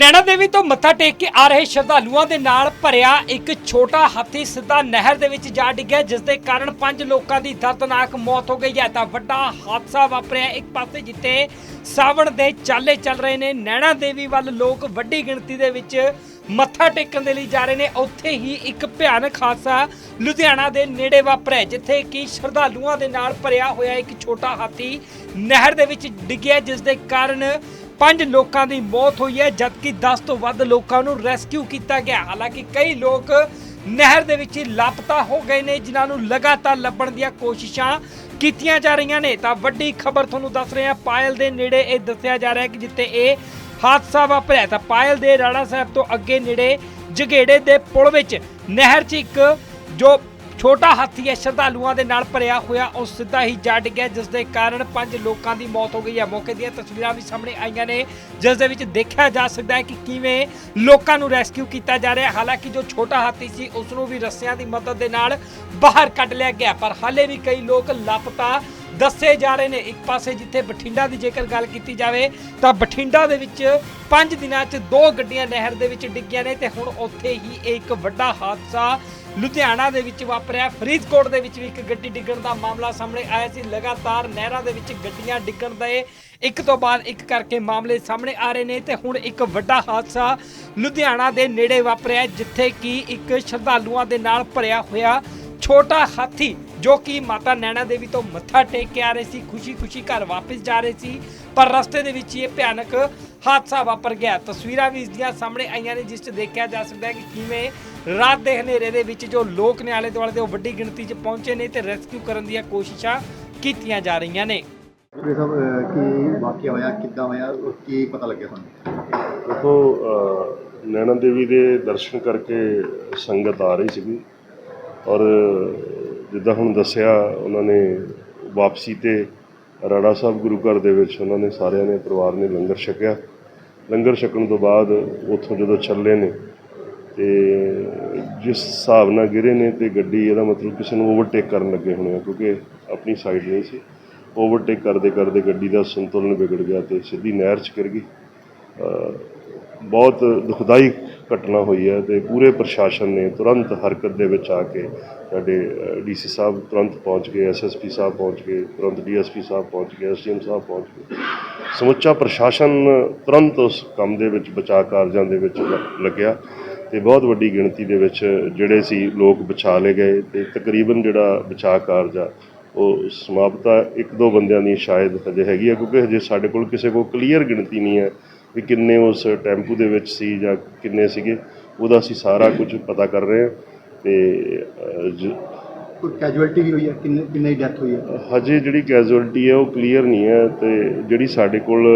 ਨੈਣਾ ਦੇਵੀ ਤੋਂ ਮੱਥਾ ਟੇਕ ਕੇ ਆ ਰਹੇ ਸ਼ਰਧਾਲੂਆਂ ਦੇ ਨਾਲ ਭਰਿਆ ਇੱਕ ਛੋਟਾ ਹਾਥੀ ਸਿੱਧਾ ਨਹਿਰ ਦੇ ਵਿੱਚ ਜਾ ਡਿੱਗਿਆ, ਜਿਸ ਦੇ ਕਾਰਨ ਪੰਜ ਲੋਕਾਂ ਦੀ ਦਰਦਨਾਕ ਮੌਤ ਹੋ ਗਈ ਹੈ। ਤਾਂ ਵੱਡਾ ਹਾਦਸਾ ਵਾਪਰਿਆ ਇੱਕ ਪਾਸੇ, ਜਿੱਥੇ ਸਾਵਣ ਦੇ ਚਾਲੇ ਚੱਲ ਰਹੇ ਨੇ। ਨੈਣਾ ਦੇਵੀ ਵੱਲ ਲੋਕ ਵੱਡੀ ਗਿਣਤੀ ਦੇ ਵਿੱਚ ਮੱਥਾ ਟੇਕਣ ਦੇ ਲਈ ਜਾ ਰਹੇ ਨੇ। ਉੱਥੇ ਹੀ ਇੱਕ ਭਿਆਨਕ ਹਾਦਸਾ ਲੁਧਿਆਣਾ ਦੇ ਨੇੜੇ ਵਾਪਰਿਆ, ਜਿੱਥੇ ਕਿ ਸ਼ਰਧਾਲੂਆਂ ਦੇ ਨਾਲ ਭਰਿਆ ਹੋਇਆ ਇੱਕ ਛੋਟਾ ਹਾਥੀ ਨਹਿਰ ਦੇ ਵਿੱਚ ਡਿੱਗਿਆ, ਜਿਸ ਦੇ ਕਾਰਨ ਪੰਜ ਲੋਕਾਂ ਦੀ ਮੌਤ ਹੋਈ ਹੈ, ਜਦਕਿ 10 ਤੋਂ ਵੱਧ ਲੋਕਾਂ ਨੂੰ ਰੈਸਕਿਊ ਕੀਤਾ ਗਿਆ। ਹਾਲਾਂਕਿ ਕਈ ਲੋਕ ਨਹਿਰ ਦੇ ਵਿੱਚ ਹੀ ਲਾਪਤਾ ਹੋ ਗਏ ਨੇ, ਜਿਨ੍ਹਾਂ ਨੂੰ ਲਗਾਤਾਰ ਲੱਭਣ ਦੀਆਂ ਕੋਸ਼ਿਸ਼ਾਂ ਕੀਤੀਆਂ ਜਾ ਰਹੀਆਂ ਨੇ। ਤਾਂ ਵੱਡੀ ਖਬਰ ਤੁਹਾਨੂੰ ਦੱਸ ਰਹੇ ਹਾਂ, ਪਾਇਲ ਦੇ ਨੇੜੇ ਇਹ ਦੱਸਿਆ ਜਾ ਰਿਹਾ ਹੈ ਕਿ ਜਿੱਥੇ ਇਹ ਹਾਦਸਾ ਵਾਪਰਿਆ ਤਾਂ ਪਾਇਲ ਦੇ ਰਾਣਾ ਸਾਹਿਬ ਤੋਂ ਅੱਗੇ ਨੇੜੇ ਜਗੇੜੇ ਦੇ ਪੁਲ ਵਿੱਚ ਨਹਿਰ 'ਚ ਇੱਕ ਜੋ ਛੋਟਾ ਹਾਥੀ ਹੈ, ਸ਼ਰਧਾਲੂਆਂ ਦੇ ਨਾਲ ਭਰਿਆ ਹੋਇਆ, ਉਹ ਸਿੱਧਾ ਹੀ ਜਾ ਡਿੱਗਿਆ ਜਿਸ ਦੇ ਕਾਰਨ ਪੰਜ ਲੋਕਾਂ ਦੀ ਮੌਤ ਹੋ ਗਈ ਹੈ। ਮੌਕੇ ਦੀਆਂ ਤਸਵੀਰਾਂ ਵੀ ਸਾਹਮਣੇ ਆਈਆਂ ਨੇ, ਜਿਸ ਦੇ ਵਿੱਚ ਦੇਖਿਆ ਜਾ ਸਕਦਾ ਹੈ ਕਿ ਕਿਵੇਂ ਲੋਕਾਂ ਨੂੰ ਰੈਸਕਿਊ ਕੀਤਾ ਜਾ ਰਿਹਾ ਹਾਲਾਂਕਿ ਜੋ ਛੋਟਾ ਹਾਥੀ ਸੀ ਉਸ ਨੂੰ ਵੀ ਰੱਸਿਆਂ ਦੀ ਮਦਦ ਦੇ ਨਾਲ ਬਾਹਰ ਕੱਢ ਲਿਆ ਗਿਆ, ਪਰ ਹਾਲੇ ਵੀ ਕਈ ਲੋਕ ਲਾਪਤਾ ਦੱਸੇ ਜਾ ਰਹੇ ਨੇ ਇੱਕ ਪਾਸੇ ਜਿੱਥੇ ਬਠਿੰਡਾ ਦੀ ਜੇਕਰ ਗੱਲ ਕੀਤੀ ਜਾਵੇ ਤਾਂ ਬਠਿੰਡਾ ਦੇ ਵਿੱਚ 5 ਦਿਨਾਂ 'ਚ ਦੋ ਗੱਡੀਆਂ ਨਹਿਰ ਦੇ ਵਿੱਚ ਡਿੱਗੀਆਂ ਨੇ ਤੇ ਹੁਣ ਉੱਥੇ ਹੀ ਇਹ ਇੱਕ ਵੱਡਾ ਹਾਦਸਾ ਲੁਧਿਆਣਾ ਦੇ ਵਿੱਚ ਵਾਪਰਿਆ। ਫਰੀਦਕੋਟ ਦੇ ਵਿੱਚ ਵੀ ਇੱਕ ਗੱਡੀ ਡਿੱਗਣ ਦਾ ਮਾਮਲਾ ਸਾਹਮਣੇ ਆਇਆ ਸੀ। ਲਗਾਤਾਰ ਨਹਿਰਾਂ ਦੇ ਵਿੱਚ ਗੱਡੀਆਂ ਡਿੱਗਣ ਦੇ ਇੱਕ ਤੋਂ ਬਾਅਦ ਇੱਕ ਕਰਕੇ ਮਾਮਲੇ ਸਾਹਮਣੇ ਆ ਰਹੇ ਨੇ ਤੇ ਹੁਣ ਇੱਕ ਵੱਡਾ ਹਾਦਸਾ ਲੁਧਿਆਣਾ ਦੇ ਨੇੜੇ ਵਾਪਰਿਆ, ਜਿੱਥੇ ਕਿ ਇੱਕ ਸ਼ਰਧਾਲੂਆਂ ਦੇ ਨਾਲ ਭਰਿਆ ਹੋਇਆ ਛੋਟਾ ਹਾਥੀ ਜੋ ਕਿ ਮਾਤਾ ਨੈਣਾ ਦੇਵੀ ਤੋਂ ਮੱਥਾ ਟੇਕ ਕੇ ਆ ਰਹੇ ਸੀ ਖੁਸ਼ੀ-ਖੁਸ਼ੀ ਘਰ ਵਾਪਸ ਜਾ ਰਹੇ ਸੀ। ਪਰ ਰਸਤੇ ਦੇ ਵਿੱਚ ਇਹ ਭਿਆਨਕ ਹਾਦਸਾ ਵਾਪਰ ਗਿਆ। ਤਸਵੀਰਾਂ ਵੀ ਇਸ ਦੀਆਂ ਸਾਹਮਣੇ ਆਈਆਂ ਨੇ ਜਿਸ 'ਚ ਦੇਖਿਆ ਜਾ ਸਕਦਾ ਹੈ ਕਿ ਕਿਵੇਂ ਰਾਤ ਦੇ ਹਨੇਰੇ ਦੇ ਵਿੱਚ ਜੋ ਲੋਕ ਨੇ ਆਲੇ ਦੁਆਲੇ ਦੇ ਉਹ ਵੱਡੀ ਗਿਣਤੀ 'ਚ ਪਹੁੰਚੇ ਨੇ ਤੇ ਰੈਸਕਿਊ ਕਰਨ ਦੀਆਂ ਕੋਸ਼ਿਸ਼ਾਂ ਕੀਤੀਆਂ ਜਾ ਰਹੀਆਂ ਨੇ। ਇਹ ਸਭ ਅਹ, ਕੀ ਵਾਕਿਆ ਹੋਇਆ ਕਿੱਦਾਂ ਹੋਇਆ ਔਰ ਕੀ ਪਤਾ ਲੱਗਿਆ ਤੁਹਾਨੂੰ? ਦੇਖੋ ਨੈਣਾ ਦੇਵੀ ਦੇ ਦਰਸ਼ਨ ਕਰਕੇ ਸੰਗਤ ਆ ਰਹੀ ਸੀਗੀ। ਔਰ ਜਿੱਦਾਂ ਹੁਣ ਦੱਸਿਆ, ਉਹਨਾਂ ਨੇ ਵਾਪਸੀ ਤੇ ਰਾੜਾ ਸਾਹਿਬ ਗੁਰੂ ਘਰ ਦੇ ਵਿੱਚ ਉਹਨਾਂ ਨੇ ਸਾਰਿਆਂ ਨੇ, ਪਰਿਵਾਰ ਨੇ ਲੰਗਰ ਛਕਿਆ। ਲੰਗਰ ਛਕਣ ਤੋਂ ਬਾਅਦ ਉੱਥੋਂ ਜਦੋਂ ਚੱਲੇ ਨੇ ਤੇ ਜਿਸ ਹਿਸਾਬ ਨਾਲ ਗਿਰੇ ਨੇ ਤੇ ਗੱਡੀ, ਇਹਦਾ ਮਤਲਬ ਕਿਸੇ ਨੂੰ ਓਵਰਟੇਕ ਕਰਨ ਲੱਗੇ ਹੋਣੇ ਆ, ਕਿਉਂਕਿ ਆਪਣੀ ਸਾਈਡ ਨਹੀਂ ਸੀ। ਓਵਰਟੇਕ ਕਰਦੇ ਕਰਦੇ ਗੱਡੀ ਦਾ ਸੰਤੁਲਨ ਵਿਗੜ ਗਿਆ ਤੇ ਸਿੱਧੀ ਨਹਿਰ 'ਚ ਗਿਰ ਗਈ। ਬਹੁਤ ਦੁਖਦਾਈ ਘਟਨਾ ਹੋਈ ਹੈ ਤੇ ਪੂਰੇ ਪ੍ਰਸ਼ਾਸਨ ਨੇ ਤੁਰੰਤ ਹਰਕਤ ਦੇ ਵਿੱਚ ਆ ਕੇ ਸਾਡੇ ਡੀਸੀ ਸਾਹਿਬ ਤੁਰੰਤ ਪਹੁੰਚ ਗਏ ਐਸਐਸਪੀ ਸਾਹਿਬ ਪਹੁੰਚ ਗਏ, ਤੁਰੰਤ ਡੀਐਸਪੀ ਸਾਹਿਬ ਪਹੁੰਚ ਗਏ ਐਸਡੀਐਮ ਸਾਹਿਬ ਪਹੁੰਚ ਗਏ। ਸਮੁੱਚਾ ਪ੍ਰਸ਼ਾਸਨ ਤੁਰੰਤ ਉਸ ਕੰਮ ਦੇ ਵਿੱਚ, ਬਚਾਅ ਕਾਰਜਾਂ ਦੇ ਵਿੱਚ ਲ- ਲੱਗਿਆ ਤੇ ਬਹੁਤ ਵੱਡੀ ਗਿਣਤੀ ਦੇ ਵਿੱਚ ਜਿਹੜੇ ਸੀ ਲੋਕ ਬਚਾ ਲਏ ਗਏ ਤੇ ਤਕਰੀਬਨ ਜਿਹੜਾ ਬਚਾਅ ਕਾਰਜ ਆ, ਉਹ ਸਮਾਪਤਾ ਇੱਕ ਦੋ ਬੰਦਿਆਂ ਦੀ ਸ਼ਾਇਦ ਹਜੇ ਹੈਗੀ ਹੈ ਕਿਉਂਕਿ ਹਜੇ ਸਾਡੇ ਕੋਲ ਕਿਸੇ ਕੋਲ ਕਲੀਅਰ ਗਿਣਤੀ ਨਹੀਂ ਹੈ। ਵੀ ਕਿੰਨੇ ਉਸ ਟੈਂਪੂ ਦੇ ਵਿੱਚ ਸੀ ਜਾਂ ਕਿੰਨੇ ਸੀਗੇ ਉਹਦਾ ਅਸੀਂ ਸਾਰਾ ਕੁਝ ਪਤਾ ਕਰ ਰਹੇ ਹਾਂ ਤੇ ਕੋਈ ਕੈਜੁਅਲਟੀ ਵੀ ਹੋਈ ਹੈ? ਕਿੰਨੇ ਕਿੰਨੇ ਦੀ ਡੈਥ ਹੋਈ ਹੈ? ਹਜੇ ਜਿਹੜੀ ਕੈਜੁਅਲਟੀ ਹੈ ਉਹ ਕਲੀਅਰ ਨਹੀਂ ਹੈ ਤੇ ਜਿਹੜੀ ਸਾਡੇ ਕੋਲ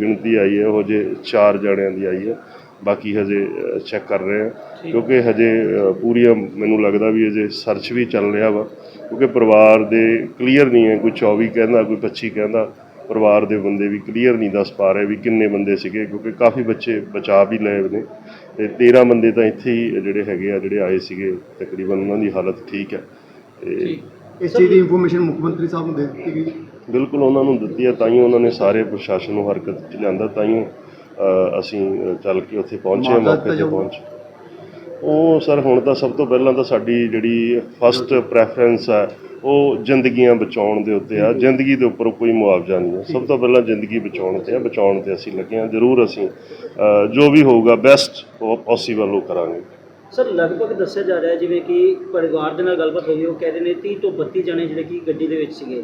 ਗਿਣਤੀ ਆਈ ਹੈ ਉਹ ਹਜੇ 4 ਜਣਿਆਂ ਦੀ ਆਈ ਹੈ। ਬਾਕੀ ਹਜੇ ਚੈੱਕ ਕਰ ਰਹੇ ਹਾਂ ਕਿਉਂਕਿ ਹਜੇ ਅ, ਪੂਰੀਆਂ ਮੈਨੂੰ ਲੱਗਦਾ ਵੀ ਹਜੇ ਸਰਚ ਵੀ ਚੱਲ ਰਿਹਾ ਵਾ ਕਿਉਂਕਿ ਪਰਿਵਾਰ ਦੇ ਕਲੀਅਰ ਨਹੀਂ ਹੈ ਕੋਈ 24 ਕਹਿੰਦਾ ਕੋਈ 25 ਕਹਿੰਦਾ। ਪਰਿਵਾਰ ਦੇ ਬੰਦੇ ਵੀ ਕਲੀਅਰ ਨਹੀਂ ਦੱਸ ਪਾ ਰਹੇ ਵੀ ਕਿੰਨੇ ਬੰਦੇ ਸੀਗੇ ਕਿਉਂਕਿ ਕਾਫੀ ਬੱਚੇ ਬਚਾ ਵੀ ਲਏ ਨੇ ਤੇ 13 ਬੰਦੇ ਤਾਂ ਇੱਥੇ ਹੀ ਜਿਹੜੇ ਹੈਗੇ ਆ ਜਿਹੜੇ ਆਏ ਸੀਗੇ ਤਕਰੀਬਨ ਉਹਨਾਂ ਦੀ ਹਾਲਤ ਠੀਕ ਹੈ ਤੇ ਇਸ ਚੀਜ਼ ਦੀ ਇਨਫੋਰਮੇਸ਼ਨ ਮੁੱਖ ਮੰਤਰੀ ਸਾਹਿਬ ਨੂੰ ਦੇ ਦਿੱਤੀ ਗਈ। ਬਿਲਕੁਲ ਉਹਨਾਂ ਨੂੰ ਦਿੱਤੀ ਹੈ ਤਾਂ ਹੀ ਉਹਨਾਂ ਨੇ ਸਾਰੇ ਪ੍ਰਸ਼ਾਸਨ ਨੂੰ ਹਰਕਤ 'ਚ ਲਿਆਂਦਾ ਤਾਂ ਹੀ ਅਸੀਂ ਚੱਲ ਕੇ ਉੱਥੇ ਪਹੁੰਚੇ ਮੌਕੇ ਤੇ? ਪਹੁੰਚ। ਉਹ ਸਰ ਹੁਣ ਤਾਂ ਸਭ ਤੋਂ ਪਹਿਲਾਂ ਤਾਂ ਸਾਡੀ ਜਿਹੜੀ ਫਸਟ ਪ੍ਰੈਫਰੈਂਸ ਆ, ਉਹ ਜ਼ਿੰਦਗੀਆਂ ਬਚਾਉਣ ਦੇ ਉੱਤੇ ਆ। ਜ਼ਿੰਦਗੀ ਦੇ ਉੱਪਰ ਕੋਈ ਮੁਆਵਜ਼ਾ ਨਹੀਂ ਹੈ ਸਭ ਤੋਂ ਪਹਿਲਾਂ ਜ਼ਿੰਦਗੀ ਬਚਾਉਣ ਤੇ ਆ, ਬਚਾਉਣ ਤੇ ਅਸੀਂ ਲੱਗੇ ਹਾਂ। ਜ਼ਰੂਰ ਅਸੀਂ ਜੋ ਵੀ ਹੋਊਗਾ ਬੈਸਟ ਪੋਸੀਬਲ ਉਹ ਕਰਾਂਗੇ। ਸਰ, ਲਗਭਗ ਦੱਸਿਆ ਜਾ ਰਿਹਾ ਜਿਵੇਂ ਕਿ ਪਰਿਵਾਰ ਦੇ ਨਾਲ ਗੱਲਬਾਤ ਹੋਈ, ਉਹ ਕਹਿ ਰਹੇ ਨੇ 30 ਤੋਂ 32 ਜਣੇ ਜਿਹੜੇ ਕਿ ਗੱਡੀ ਦੇ ਵਿੱਚ ਸੀਗੇ।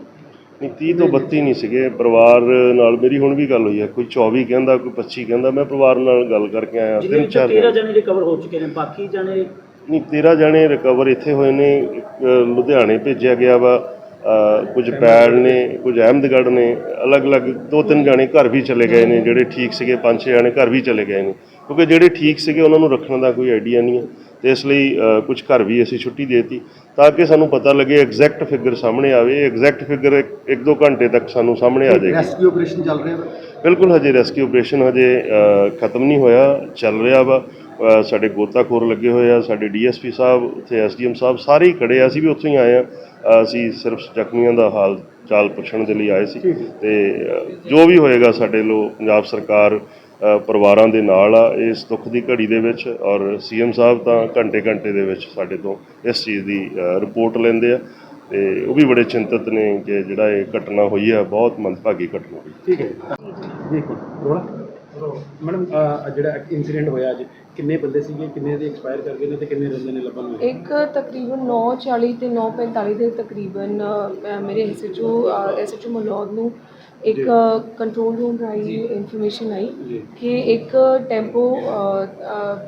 ਨਹੀਂ 30 ਤੋਂ 32 ਨਹੀਂ ਸੀਗੇ। ਪਰਿਵਾਰ ਨਾਲ ਮੇਰੀ ਹੁਣ ਵੀ ਗੱਲ ਹੋਈ ਹੈ। ਕੋਈ 24 ਕਹਿੰਦਾ ਕੋਈ 25 ਕਹਿੰਦਾ ਮੈਂ ਪਰਿਵਾਰ ਨਾਲ ਗੱਲ ਕਰਕੇ ਆਇਆ। ਤਿੰਨ ਚਾਰ 13 ਜਣੇ। ਰਿਕਵਰ ਹੋ ਚੁੱਕੇ ਨੇ ਬਾਕੀ ਜਣੇ ਨਹੀਂ 13 ਜਣੇ ਰਿਕਵਰ ਇੱਥੇ ਹੋਏ ਨੇ। ਲੁਧਿਆਣੇ ਭੇਜਿਆ ਗਿਆ ਵਾ। ਕੁਝ ਪੈੜ ਨੇ ਕੁਝ ਅਹਿਮਦਗੜ੍ਹ ਨੇ। ਅਲੱਗ-ਅਲੱਗ ਦੋ ਤਿੰਨ ਜਣੇ ਘਰ ਵੀ ਚਲੇ ਗਏ ਨੇ। ਜਿਹੜੇ ਠੀਕ ਸੀਗੇ ਪੰਜ ਛੇ ਜਣੇ ਘਰ ਵੀ ਚਲੇ ਗਏ ਨੇ। ਕਿਉਂਕਿ ਜਿਹੜੇ ਠੀਕ ਸੀਗੇ ਉਹਨਾਂ ਨੂੰ ਰੱਖਣ ਦਾ ਕੋਈ ਆਈਡੀਆ ਨਹੀਂ ਹੈ। ਤੇ ਇਸ ਲਈ ਕੁਝ ਘਰ ਵੀ ਅਸੀਂ ਛੁੱਟੀ ਦੇਤੀ ਤਾਂ ਕਿ ਸਾਨੂੰ ਪਤਾ ਲੱਗੇ ਐਗਜ਼ੈਕਟ ਫਿਗਰ ਸਾਹਮਣੇ ਆਵੇ। ਐਗਜ਼ੈਕਟ ਫਿਗਰ ਇੱਕ ਦੋ ਘੰਟੇ ਤੱਕ ਸਾਨੂੰ ਸਾਹਮਣੇ ਆ ਜਾਏਗੀ। ਰੈਸਕਿਊ ਆਪਰੇਸ਼ਨ ਚੱਲ ਰਿਹਾ ਬਿਲਕੁਲ ਹਜੇ ਰੈਸਕਿਊ ਆਪਰੇਸ਼ਨ ਹਜੇ ਖਤਮ ਨਹੀਂ ਹੋਇਆ ਚੱਲ ਰਿਹਾ ਵਾ। ਸਾਡੇ ਗੋਤਾਖੋਰ ਲੱਗੇ ਹੋਏ ਆ ਸਾਡੇ ਡੀਐਸਪੀ ਸਾਹਿਬ ਉੱਥੇ ਐਸਡੀਐਮ ਸਾਹਿਬ ਸਾਰੇ ਹੀ ਖੜੇ ਆ। ਅਸੀਂ ਵੀ ਉੱਥੋਂ ਹੀ ਆਏ ਆ। ਅਸੀਂ ਸਿਰਫ ਜ਼ਖਮੀਆਂ ਦਾ ਹਾਲ ਚਾਲ ਪੁੱਛਣ ਦੇ ਲਈ ਆਏ ਸੀ। ਤੇ ਜੋ ਵੀ ਹੋਏਗਾ ਸਾਡੇ ਲੋ ਪੰਜਾਬ ਸਰਕਾਰ ਪਰਿਵਾਰਾਂ ਦੇ ਨਾਲ ਆ ਇਸ ਦੁੱਖ ਦੀ ਘੜੀ ਦੇ ਵਿੱਚ ਔਰ ਸੀਐਮ ਸਾਹਿਬ ਤਾਂ ਘੰਟੇ ਘੰਟੇ ਦੇ ਵਿੱਚ ਸਾਡੇ ਤੋਂ ਇਸ ਚੀਜ਼ ਦੀ ਰਿਪੋਰਟ ਲੈਂਦੇ ਆ ਤੇ ਉਹ ਵੀ ਬੜੇ ਚਿੰਤਤ ਨੇ ਕਿ ਜਿਹੜਾ ਇਹ ਘਟਨਾ ਹੋਈ ਹੈ ਬਹੁਤ ਮੰਦਭਾਗੀ ਘਟਨਾ ਹੋਈ। ਠੀਕ ਹੈ ਦੇਖੋ ਰੋਣਾ ਮੈਡਮ ਜਿਹੜਾ ਇਨਸੀਡੈਂਟ ਹੋਇਆ ਅੱਜ ਕਿੰਨੇ ਬੰਦੇ ਸੀਗੇ ਕਿੰਨੇ ਦੇ ਐਕਸਪਾਇਰ ਕਰ ਗਏ ਨੇ ਤੇ ਕਿੰਨੇ ਬੰਦੇ ਨੇ ਲੱਭਣ ਨੂੰ ਇੱਕ ਤਕਰੀਬਨ 9:40 ਤੇ 9:45 ਦੇ ਤਕਰੀਬਨ ਮੇਰੇ ਐਸਐਚਓ ਐਸਐਚਓ ਮਲੌਦ ਨੂੰ ਇੱਕ ਕੰਟਰੋਲ ਰੂਮ ਰਾਹੀਂ ਇਨਫੋਰਮੇਸ਼ਨ ਆਈ ਕਿ ਇੱਕ ਟੈਂਪੋ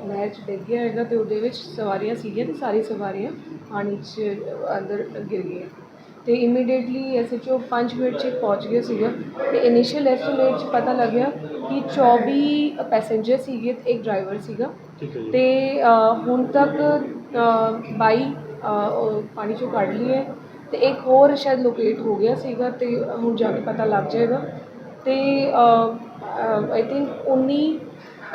ਨਹਿਰ 'ਚ ਡਿੱਗ ਗਿਆ ਹੈਗਾ ਤੇ ਉਹਦੇ ਵਿੱਚ ਸਵਾਰੀਆਂ ਸੀਗੀਆਂ ਤੇ ਸਾਰੀ ਸਵਾਰੀਆਂ ਪਾਣੀ 'ਚ ਅੰਦਰ ਗਿਰ ਗਈਆਂ। ਤੇ ਇਮੀਡੀਏਟਲੀ ਐਸਐਚਓ 5 ਮਿੰਟ 'ਚ ਪਹੁੰਚ ਗਿਆ ਸੀਗਾ ਤੇ ਇਨੀਸ਼ੀਅਲ ਐਸਟੀਮੇਟ 'ਚ ਪਤਾ ਲੱਗਿਆ ਕਿ 24 ਪੈਸੇਂਜਰ ਸੀਗੇ ਤੇ ਇੱਕ ਡਰਾਈਵਰ ਸੀਗਾ। ਤੇ ਹੁਣ ਤੱਕ ਅ, 22 ਅ, ਉਹ ਪਾਣੀ ਚੋਂ ਕੱਢ ਲਈ ਹੈ ਤੇ ਇੱਕ ਹੋਰ ਸ਼ਾਇਦ ਲੋਕੇਟ ਹੋ ਗਿਆ ਸੀਗਾ ਤੇ ਹੁਣ ਜਾ ਕੇ ਪਤਾ ਲੱਗ ਜਾਏਗਾ। ਤੇ ਆਈ ਥਿੰਕ 19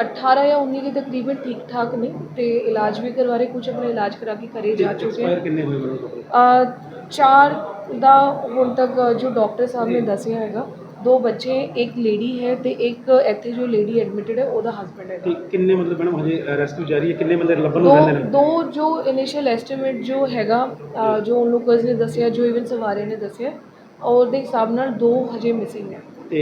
18 ਜਾਂ 19 ਦੇ ਤਕਰੀਬਨ ਠੀਕ ਠਾਕ ਨੇ ਤੇ ਇਲਾਜ ਵੀ ਕਰਵਾ ਰਹੇ ਕੁਝ ਆਪਣਾ ਇਲਾਜ ਕਰਾ ਕੇ ਘਰੇ ਜਾ ਚੁੱਕੇ ਐਕਸਪਾਇਰ ਕਿੰਨੇ ਹੋਏ ਚਾਰ ਦਾ ਹੁਣ ਤੱਕ ਜੋ ਡਾਕਟਰ ਸਾਹਿਬ ਨੇ ਦੱਸਿਆ ਹੈਗਾ ਦੋ ਬੱਚੇ ਇੱਕ ਲੇਡੀ ਹੈ ਤੇ ਇੱਕ ਇੱਥੇ ਜੋ ਲੇਡੀ ਐਡਮਿਟਡ ਹੈ ਉਹਦਾ ਹਸਬੰਡ ਹੈ। ਤੇ ਕਿੰਨੇ ਮਤਲਬ ਮੈਡਮ ਹਜੇ ਰੈਸਕਿਊ ਜਾਰੀ ਹੈ? ਕਿੰਨੇ ਬੰਦੇ ਲੱਭਣ ਨੂੰ ਦੋ ਰਹਿੰਦੇ ਨੇ? ਦੋ ਜੋ ਇਨੀਸ਼ੀਅਲ ਐਸਟੀਮੇਟ ਜੋ ਹੈਗਾ ਅ, ਜੋ ਉਨ ਲੋਕਰਸ ਨੇ ਦੱਸਿਆ ਜੋ ਇਵਨ ਸਵਾਰੀਆਂ ਨੇ ਦੱਸਿਆ ਉਹਦੇ ਹਿਸਾਬ ਨਾਲ ਦੋ ਹਜੇ ਮਿਸਿੰਗ ਹੈ। ਤੇ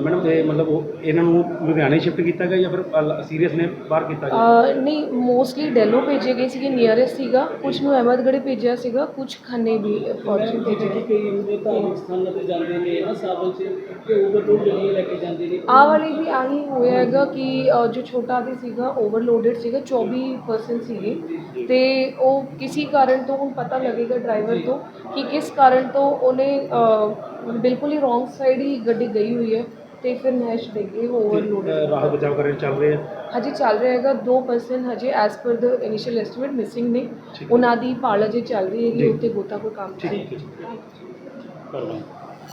ਮੈਡਮ ਇਹ ਮਤਲਬ ਉਹ ਇਹਨਾਂ ਨੂੰ ਲੁਧਿਆਣੇ ਸ਼ਿਫਟ ਕੀਤਾ ਗਿਆ ਜਾਂ ਫਿਰ ਸੀਰੀਅਸ ਨੇ ਬਾਹਰ ਕੀਤਾ ਗਿਆ? ਨਹੀਂ ਮੋਸਟਲੀ ਡੈਲੋ ਭੇਜੇ ਗਏ ਸੀਗੇ ਨੀਅਰੈਸਟ ਸੀਗਾ ਕੁਝ ਨੂੰ ਅਹਿਮਦਗੜ੍ਹ ਭੇਜਿਆ ਸੀਗਾ ਕੁਝ ਖੰਨੇ ਵੀ ਫੋਰਚੂਨ ਭੇਜੇ ਗਏ ਕਈ ਉਹਦੇ ਧਾਰਮਿਕ ਸਥਾਨਾਂ ਤੇ ਜਾਂਦੇ ਨੇ ਨਾ ਸਾਬਲ ਚ ਕਿ ਓਵਰਲੋਡ ਗੱਡੀਆਂ ਲੈ ਕੇ ਜਾਂਦੇ ਨੇ। ਆਹ ਵਾਲੀ ਵੀ ਆਹੀ ਹੋਇਆ ਹੈਗਾ ਕਿ ਜੋ ਛੋਟਾ ਹਾਥੀ ਸੀਗਾ ਓਵਰਲੋਡਡ ਸੀਗਾ 24 ਪਰਸਨ ਸੀਗੇ। ਤੇ ਉਹ ਕਿਸੇ ਕਾਰਨ ਤੋਂ ਹੁਣ ਪਤਾ ਲੱਗੇਗਾ ਡਰਾਈਵਰ ਤੋਂ ਕਿ ਕਿਸ ਕਾਰਨ ਤੋਂ ਉਹਨੇ ਬਿਲਕੁਲ ਹੀ ਰੋਂਗ ਸਾਈਡ ਹੀ ਗੱਡੀ ਗਈ ਹੋਈ ਹੈ ਤੇ ਫਿਰ ਨੈਸ਼ ਡਿੱਗੇ ਓਵਰਲੋਡਡ ਰਾਹਤ ਬਚਾਅ ਕਰਨ ਚੱਲ ਰਹੇ ਆ? ਹਜੇ ਚੱਲ ਰਿਹਾ ਹੈਗਾ ਦੋ ਪਰਸਨ ਹਜੇ ਐਸ ਪਰ ਦ ਇਨੀਸ਼ੀਅਲ ਐਸਟੀਮੇਟ ਮਿਸਿੰਗ ਨੇ। ਉਹਨਾਂ ਦੀ ਭਾਲ ਅਜੇ ਚੱਲ ਰਹੀ ਹੈਗੀ ਉੱਤੇ ਗੋਤਾਖੋਰ ਕੰਮ ਚੱਲ ਰਿਹਾ ਠੀਕ ਹੈ